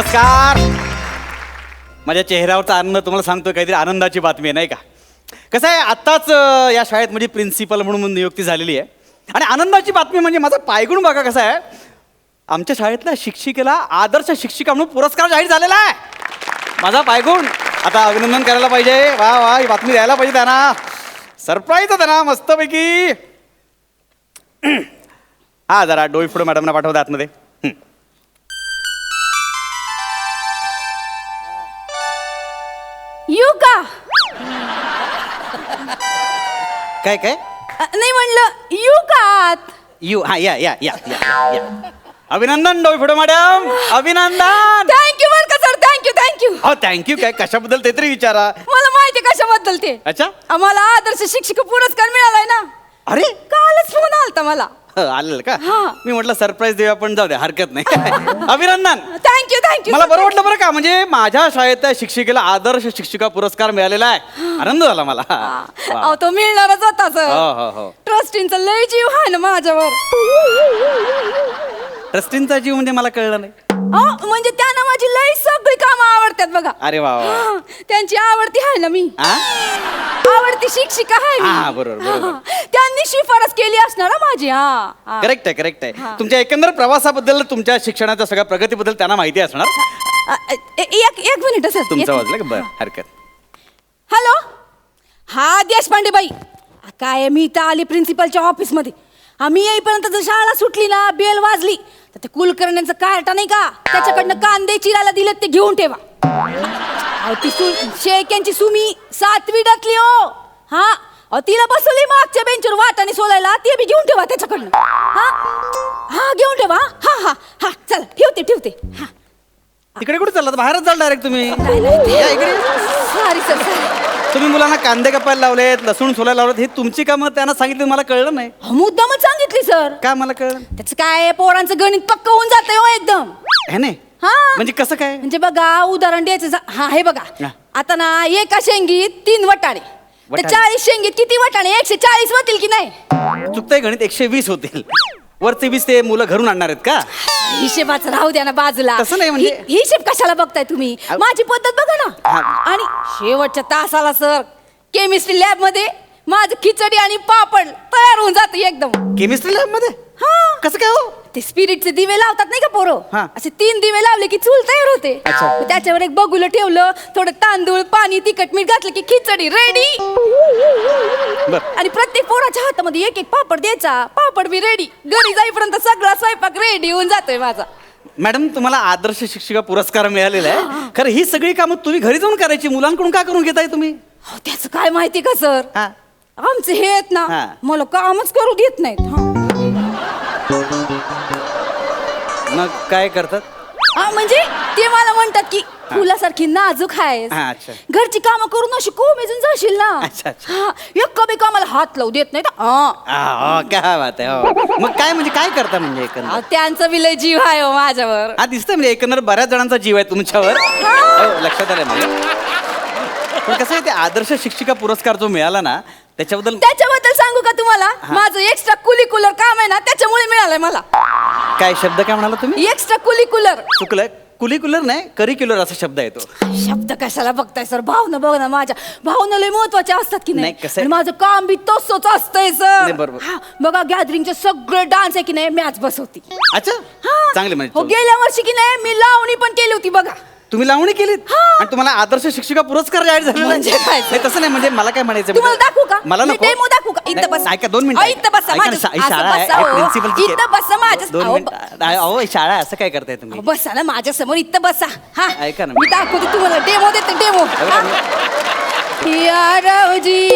नमस्कार. माझ्या चेहऱ्यावरचा आनंद तुम्हाला सांगतो काहीतरी आनंदाची बातमी आहे नाही का? कसं आहे आत्ताच या शाळेत माझी प्रिन्सिपल म्हणून नियुक्ती झालेली आहे. आणि आनंदाची बातमी म्हणजे माझा पायगुण बघा कसा आहे. आमच्या शाळेतल्या शिक्षिकेला आदर्श शिक्षिका म्हणून पुरस्कार जाहीर झालेला आहे. माझा पायगुण. आता अभिनंदन करायला पाहिजे. वा वा ही बातमी द्यायला पाहिजे त्यांना. सरप्राईज आहे त्यांना मस्तपैकी. हा जरा डोई मॅडमना पाठवता आतमध्ये. काय काय? अ, नाही म्हणलं येऊ का आत? यू हा या या या या या. अभिनंदन मॅडम. अभिनंदन. थँक्यू बर का sir thank you thank you हो थँक्यू काय कशाबद्दल ते तरी विचारा. मला माहिती आहे कशाबद्दल ते. अच्छा? आम्हाला आदर्श शिक्षक पुरस्कार मिळालाय ना. अरे? कालच फोन आलता मला. ह, आलेलं का? हा. मी म्हटलं सरप्राईज देऊया पण जाऊ द्या हरकत नाही. अभिनंदन. थँक्यू मला बरं वाटलं बरं का? म्हणजे माझ्या शाळेतल्या शिक्षिकेला आदर्श शिक्षिका पुरस्कार मिळालेला आहे. आनंद झाला मला. वा. अहो तो मिळणारच होता हो सर हो हो. ट्रस्टींचा लय जीव आहे ना माझ्यावर. ट्रस्टींचा जीव म्हणजे मला कळलं नाही. अहो, म्हणजे त्यांना माझी लय सगळी कामं आवडतात बघा. अरे वा वा हा, त्यांची आवडती आहे ना मी. हा? आवडती शिक्षिका आहे मी. हा, बरोबर, बरोबर. हा, त्यांनी शिफारस केली असणार हा माझी हा हा. करेक्ट आहे करेक्ट आहे. तुमच्या एकंदर प्रवासाबद्दल तुमच्या शिक्षणाच्या सगळ्या प्रगतीबद्दल त्यांना माहिती असणार? अ, अ, ए- एक एक मिनिट सर तुमचं वाजलं का? बरं हरकत. हॅलो हा देशपांडे बाई. काय मी इथं आली प्रिन्सिपलच्या ऑफिसमध्ये आम्ही येईपर्यंत जर शाळा सुटली ना बेल वाजली तर ते कुलकर्ण्यांचं कार्टा नाही का? त्याच्याकडनं कांदे चिरायला दिलेत ते घेऊन ठेवा. अहो, ती सु शेक्यांची सुमी सातवी डातली हो. हा अहो, तिला बसवली मागच्या बेंचवर वाटाने सोलायला. ते बी घेऊन ठेवा त्याच्याकडनं. हा? हा घेऊन ठेवा. हा हा हा. चल ठेवते ठेवते. हा. तिकडे कुठे चाललात? बाहेरच चाल डायरेक्ट तुम्ही? नाही, नाही, या इकडे. सॉरी सर सॉरी तुम्ही मुलांना कांदे कपायला लावलेत लसूण सोलायला लावलेत. हे तुमची कामं त्यांना सांगितलं मला कळलं नाही? मुद्दामच सांगितली सर का मला कळलं? त्याचं काय पोरांचं गणित पक्क होऊन जातंय हो एकदम. हे नाही हा? म्हणजे कसं काय? म्हणजे बघा उदाहरण द्यायचं झा- हा हे बघा. हा. आता ना एका शेंगीत तीन वटाणे. तर वटाणे. चाळीस शेंगीत किती वटाणे? एकशे चाळीस होतील की नाही? चुकतंय गणित एकशे वीस होतील. वरचे वीस ते मुलं घरून आणणार आहेत का? हिशेबाचं राहू द्या ना बाजूला. तसं नाही म्हणजे- हि- हिशेब कशाला बघताय तुम्ही? अहो. माझी पद्धत बघा ना. हा. आणि शेवटच्या तासाला सर केमिस्ट्री लॅबमध्ये माझं खिचडी आणि पापड तयार होऊन जात एकदम. केमिस्ट्री लॅबमध्ये? हा. कसं काय हो? ते स्पिरिटचे दिवे लावतात नाही का हा. पोरं असे तीन दिवे लावले की चूल तयार होते. अच्छा. मग त्याच्यावर एक बगुलं ठेवलं थोडं तांदूळ पाणी तिखट मीठ घातलं की खिचडी रेडी बर. आणि प्रत्येक पोराच्या हातामध्ये एक एक पापड द्यायचा. पापड बी रेडी घरी जाईपर्यंत सगळा स्वयंपाक रेडी होऊन जातोय माझा. मॅडम तुम्हाला आदर्श शिक्षिका पुरस्कार मिळालेला आहे. खरं ही सगळी कामं तुम्ही घरी जाऊन करायची. मुलांकडून का करून घेताय तुम्ही? अहो, त्याचं काय माहिती का सर? हा. आमचे हे आहेत ना हा. मला कामच करू देत नाहीत. हा. मग काय करतात? हा, म्हणजे ते मला म्हणतात की फुलासारखी नाजूक आहेस. हा, अच्छा. घरची कामं करून अशी कोमेजून जाशील ना. अच्छा, अच्छा. हा एक बी कामाला हात लावू देत नाही आ, हो, काय बात आहे हो. मग काय म्हणजे काय करता म्हणजे एकंदर? त्यांचा बी लय जीव आहे हो माझ्यावर. हा दिसतंय म्हणजे एकंदर बऱ्याच जणांचा जीव आहे तुमच्यावर. हो, लक्षात आलं पण कसं आहे ते आदर्श शिक्षिका पुरस्कार जो मिळाला ना त्याच्याबद्दल त्याच्याबद्दल सांगू का तुम्हाला? माझं एक्स्ट्रा कुलिकुलर काम आहे ना त्याच्यामुळे मिळालंय मला. काय शब्द काय म्हणाला तुम्ही? एक्स्ट्रा कुलिकुलर चुकलंय. कुलिक्युलर नाही करिक्युलर असा शब्द आहे तो. शब्द कशाला बघताय सर भावना बघ ना माझ्या. भावना लय महत्त्वाच्या असतात की नाही, नाही? कसं आहे- आणि माझं काम बी तसंच असतंय नाही, सर बरोबर. हा, बघा गॅदरिंगचे सगळे डान्स आहे की नाही मॅच बसवती. अच्छा? हा. चांगले हो म्हणजे गेल्या वर्षी की नाही मी लावणी पण केली होती बघा. तुम्ही लावणी केलीत? हा. आणि तुम्हाला आदर्श शिक्षिका पुरस्कार जाहीर झालेला? म्हणजे काय? नाही तसं नाही म्हणजे मला काय म्हणायचं तुम्हाला म्हणजे- दाखवू का? मला मी नको. डेमो इथं नाही, बस. ऐका दोन मिनिटं अहो, इथं बसा ऐका ना, माझ्या शा- ही असं शाळा आहे बसा, हो. प्रिन्सिपल इथं बसा माझ्या दोन अहो, मिनिटं. अहो ही शाळा आहे, असं काय करताय तुम्ही? अहो, बसा ना माझ्यासमोर इथं बसा. हा. ऐका ना. मी दाखवते तुम्हाला. डेमो देते डेमो. या रावजी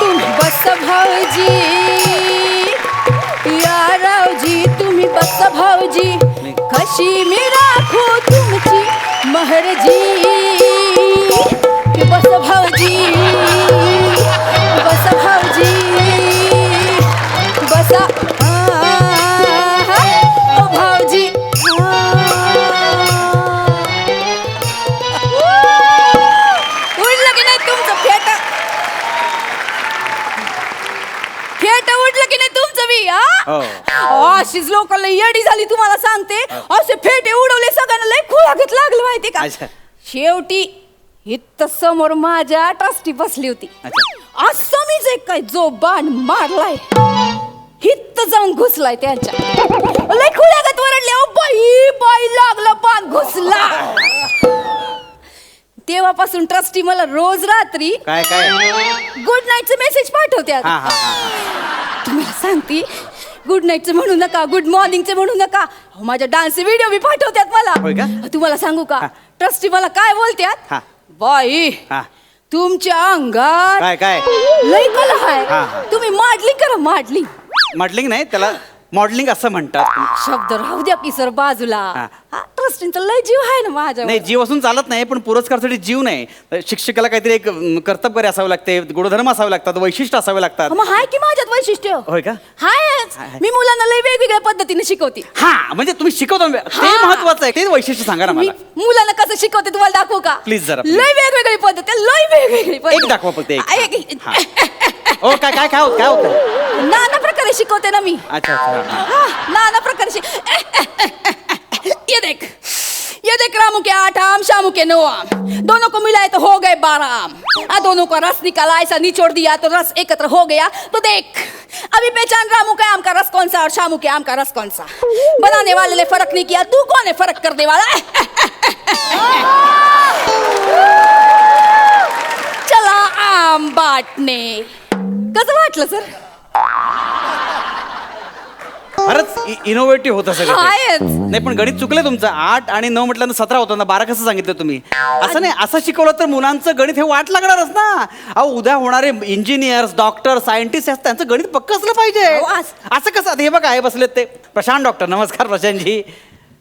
तुम्ही बस भाऊजी. या रावजी तुम्ही बस भाऊजी. कशी मी राखू तुमची महरजी? हो. हा अशीच लोकांना येडी झाली तुम्हाला सांगते. असे फेटे उडवले सगळ्यांना लय खुळागत लागलं माहिती का. शेवटी इथं समोर माझ्या ट्रस्टी बसली होती. अच्छा. असं मीच एक काय जो बाण मारलाय हित जाऊन घुसलाय त्यांच्या. लय खुळ्यागत वरडले ओ बाई बाई लागला बाण घुसला. तेव्हापासून ट्रस्टी मला रोज रात्री काय काय? गुड नाईटचे मेसेज पाठवत्यात. हा हा हा. तुम्हाला सांगते गुड नाईटचं म्हणू नका गुड मॉर्निंगचं म्हणू नका अहो, माझ्या डान्स व्हिडिओ बी होय का? मला तुम्हाला सांगू का. ट्रस्टी मला काय बोलत्यात हा. बाई हा तुमच्या अंगात काय काय लय कला हा, हा. आहे तुम्ही माडलिंग करा माडलिंग मॉडेलिंग नाही त्याला मॉडेलिंग असं म्हणतात. शब्द राहू द्या की सर बाजूला. हा. ट्रस्टींचा लय जीव आहे ना माझ्या नाही जीव असून चालत नाही पण पुरस्कारसाठी जीव नाही. तर शिक्षकाला काहीतरी एक अं, कर्तव्य असावे लागते गुणधर्म असावे लागतात वैशिष्ट्य असावे लागतात. मग हाय की माझ्यात वैशिष्ट्य? होय का? हायच. हाय. मी मुलांना लय वेगवेगळ्या पद्धतीने शिकवते. हा म्हणजे तुम्ही शिकवता ते हा. महत्वाचं आहे ते वैशिष्ट्य सांगा ना मी मला. मुलांना कसं शिकवते तुम्हाला दाखवू का? Please जरा, please. लय वेगवेगळी पद्धत आहे, लय वेगवेगळी पद्धत. एक दाखवा फक्त एक. आ, एक- हा. ओ काय काय काय होत काय होत नाना प्रकारे शिकवते ना मी अच्छा अच्छा हा. नाना प्रकार से ये देख ये देख रामू के आठ आम शामू के नौ आम दोनों को मिलाए तो हो गए बारह आम आ दोनों का रस निकाला ऐसा निचोड़ दिया तो रस एकत्र हो गया तो देख अभी पहचान रामू के आम का रस कौन सा और शामू के आम का रस कौन सा बनाने वाले ने फ़र्क नहीं किया तू कौन है फ़र्क करने वाला चला आम बाटणे कसं वाटलं सर फारच इनोव्हेटिव्ह होतं सगळं ते. हायच. नाही पण गणित चुकलं तुमचं. आठ आणि नऊ म्हटल्यानंतर सतरा होतं ना बारा कसं सांगितलं तुम्ही? असं नाही असं शिकवलं तर मुलांचं गणित हे वाट लागणारच ना. अहो उद्या होणारे इंजिनियर्स डॉक्टर सायंटिस्ट असतात त्यांचं गणित पक्क असलं पाहिजे. अहो, असं- असं कसं आता हे बघा हे बसलेत ते. प्रशांत डॉक्टर नमस्कार प्रशांतजी.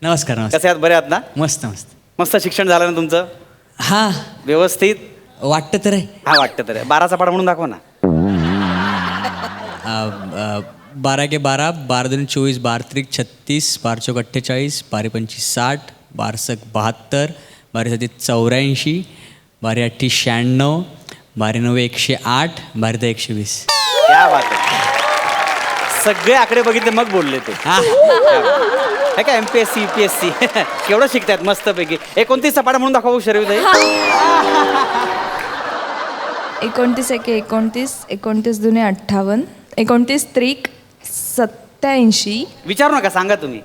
नमस्कार नमस्कार. कसे आहात बरे आहात ना? मस्त मस्त. मस्त शिक्षण झालं ना तुमचं? हा. व्यवस्थित? वाटतं तर आहे. हा वाटतं तर बाराचा पाडा म्हणून दाखवा ना. अ, अ, बारा के बारा बारा दोन चोवीस बारा त्रिक छत्तीस बारा चौक अठ्ठेचाळीस बारा पंचवीस साठ बारसक बहात्तर बारा साती चौऱ्याऐंशी बारा अठ्ठी शहाण्णव बारा नऊ एकशे आठ बारा दहा एकशे वीस. क्या बात आहे सगळे आकडे बघितले मग बोलले ते. हा. हे काय M P S C P S C केवढं शिकतायत मस्तपैकी. एकोणतीस सपाटा म्हणून दाखवा शरीर एकोणतीस एके एकोणतीस एकोणतीस दुने अठ्ठावन्न. एकोणतीस त्रिक सत्याऐंशी. विचारू नका सांगा तुम्ही.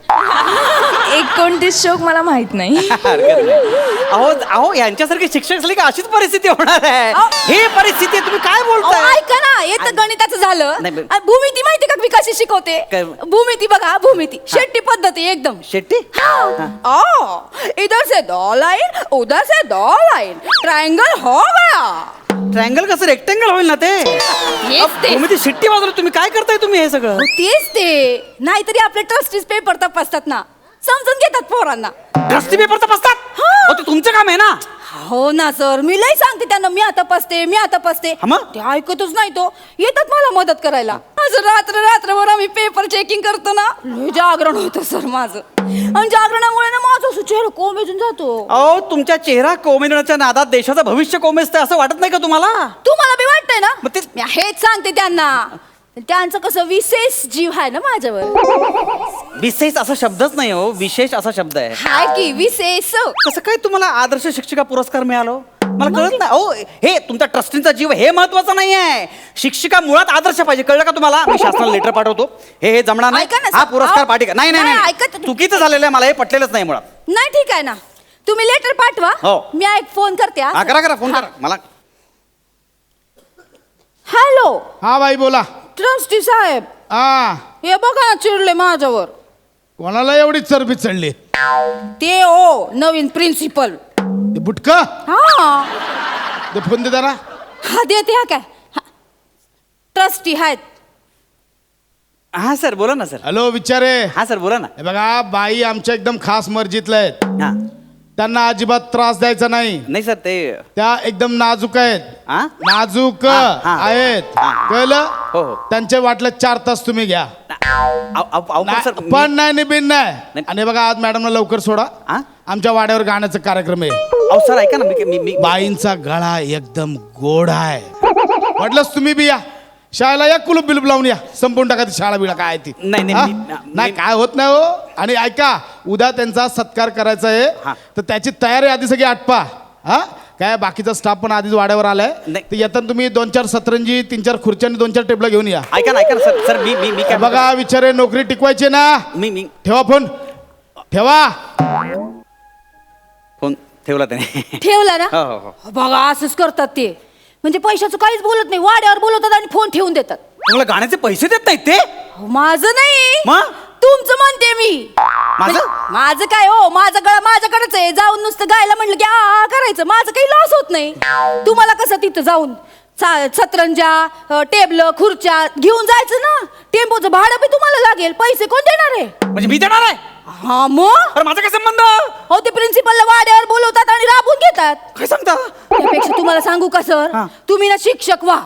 एकोणतीस शोक मला माहीत नाही. हरकत नाही. अहो अहो यांच्यासारखे शिक्षक असले की अशीच परिस्थिती होणार आहे. ही परिस्थिती आहे, तुम्ही काय अहो, बोलताय ऐका ना येतं गणिताचं झालं. नाही, पण- आणि भूमिती माहिती का मी कशी शिकवते? काय? भूमिती बघा भूमिती. शेट्टी पद्धती एकदम. शेट्टी? आ, इधर से दो लाइन उधर से दो लाइन. ट्रायंगल हो गया. ट्रायंगल कसं रेक्टेंगल होईल ना ते? ती. शिट्टी वाजवली तुम्ही काय करताय तुम्ही हे सगळं? हो, तेच ते. नाहीतरी आपले ट्रस्टीज पेपर तपासतात ना. समजून घेतात पोरांना. रस्ते पेपर तपासतात? हो. ते तुमचं काम आहे ना? हो ना सर मी लय सांगते त्यांना मी आता पसते मी आता पसते हा मग? ते ऐकतच नाही तो. येतात मला मदत करायला. आज रात्र रात्रभर आम्ही पेपर चेकिंग करतो ना. लय जागरण होतं सर माझं. आणि जागरणामुळे ना माझं असं चेहरा कोमेजून जातो. अहो तुमच्या चेहरा कोमेजण्याच्या नादात देशाचं भविष्य कोमेजतंय असं वाटत नाही का तुम्हाला? तुम्हाला बी वाटतंय ना? मग ते- मी हेच सांगते त्यांना. त्यांचं कसं विशेष जीव आहे ना माझ्यावर. विशेष असा शब्दच नाही हो. विशेष असा शब्द आहे. हाय की विशेष. कसं काय तुम्हाला आदर्श शिक्षिका पुरस्कार मिळालो? मला कळत नाही. अहो हे तुमच्या ट्रस्टींचा जीव हे महत्वाचं नाही आहे शिक्षिका मुळात आदर्श पाहिजे. कळलं का तुम्हाला? मी शासनाला लेटर पाठवतो. हे हे जमणार नाही. ऐका ना, हा सर. पुरस्कार अहो, पाठी नाही नाही नाही, नाही. ऐका तर- चुकीचं झालेलं आहे. मला हे पटलेलंच नाही मुळात. नाही ठीक आहे ना. तुम्ही लेटर पाठवा. हो. मी एक फोन करते हा. हा करा करा फोन करा. मला हॅलो हा बाई बोला. ट्रस्टी साहेब. हा. हे बघा चिडले माझ्यावर. कोणाला एवढी चरबी चढली? ते ओ नवीन प्रिन्सिपल ते बुटक. हा. ते फोन दे जरा. हा देते हा काय? ट्रस्टी आहेत. हा सर बोला ना सर. हॅलो विचारे. हा सर बोला ना. हे बघा बाई आमच्या एकदम खास मर्जीतल्या आहेत. हा. त्यांना अजिबात त्रास द्यायचा नाही. नाही सर ते त्या एकदम नाजूक आहेत. हा नाजूक हा, हा. आहेत. हा. कळलं? हो, हो. त्यांचे वाटलं चार तास तुम्ही घ्या. अहो, अहो, अहो, पण नाही, सर मी- पण नाही निबिन नाही. नाही. आणि हे बघा आज मॅडमला लवकर सोडा. हा? आमच्या वाड्यावर गाण्याचा कार्यक्रम आहे. अहो सर ऐका ना? मी मी मी बाईंचा गळा एकदम गोड आहे. वाटलंच तुम्ही बी या. शाळेला या कुलूप बिलूप लावून या. संपून टाका ती शाळा बिळा काय आहे ती. नाही, नाही, हा? मी- नाही मी- काय होत नाही हो. आणि ऐका उद्या त्यांचा सत्कार करायचा आहे. तर त्याची तयारी आधी सगळी आटपा. हा? काय बाकीचा स्टाफ पण आधीच वाड्यावर आलाय. नाही. तर येताना तुम्ही दोन चार सतरंजी तीन चार खुर्च्या आणि दोन चार टेबल घेऊन या. ऐका ना ऐका ना सर सर मी मी मी काय बघा विचारे नोकरी टिकवायची ना. मी मी ठेवा फोन. ठेवा. ठेवला त्याने. ठेवला ना? हो, हो, हो. बघा असंच करतात ते. म्हणजे पैशाचं काहीच बोलत नाही. वाड्यावर बोलवतात आणि फोन ठेवून देतात. तुम्हाला गाण्याचे पैसे देत नाहीत ते? अहो, माझं नाही. मग? तुमचं म्हणते मी. म्हणजे माझं काय हो? माझं गळा माझ्याकडेच आहे. जाऊन नुसतं गायला म्हटलं की आ आ करायचं. माझं काही लॉस होत नाही. तुम्हाला कसं तिथं जाऊन सतरंजा टेबल खुर्च्या घेऊन जायचं ना? टेम्पोचं भाडं बी तुम्हाला लागेल. पैसे कोण देणार आहे? म्हणजे मी देणार आहे? हा मग? अरे माझा काय संबंध? हो ते प्रिन्सिपलला वाड्यावर बोलवतात आणि राबवून घेतात. काय सांगता? त्यापेक्षा तुम्हाला सांगू का सर हा. तुम्ही ना शिक्षक व्हा.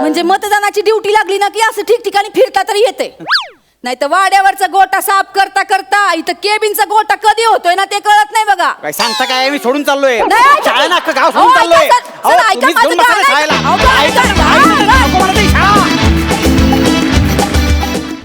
म्हणजे मतदानाची ड्युटी लागली ना की असं ठिकठिकाणी फिरता तरी येते. नाही तर वाड्यावरचा गोटा साफ करता करता इथं केबिनचा गोटा कधी होतोय ना ते कळत नाही बघा. काय सांगता काय? मी सोडून चाललोय. ना गाव सोडून हो, चाललोय. ऐका, माझं ऐका,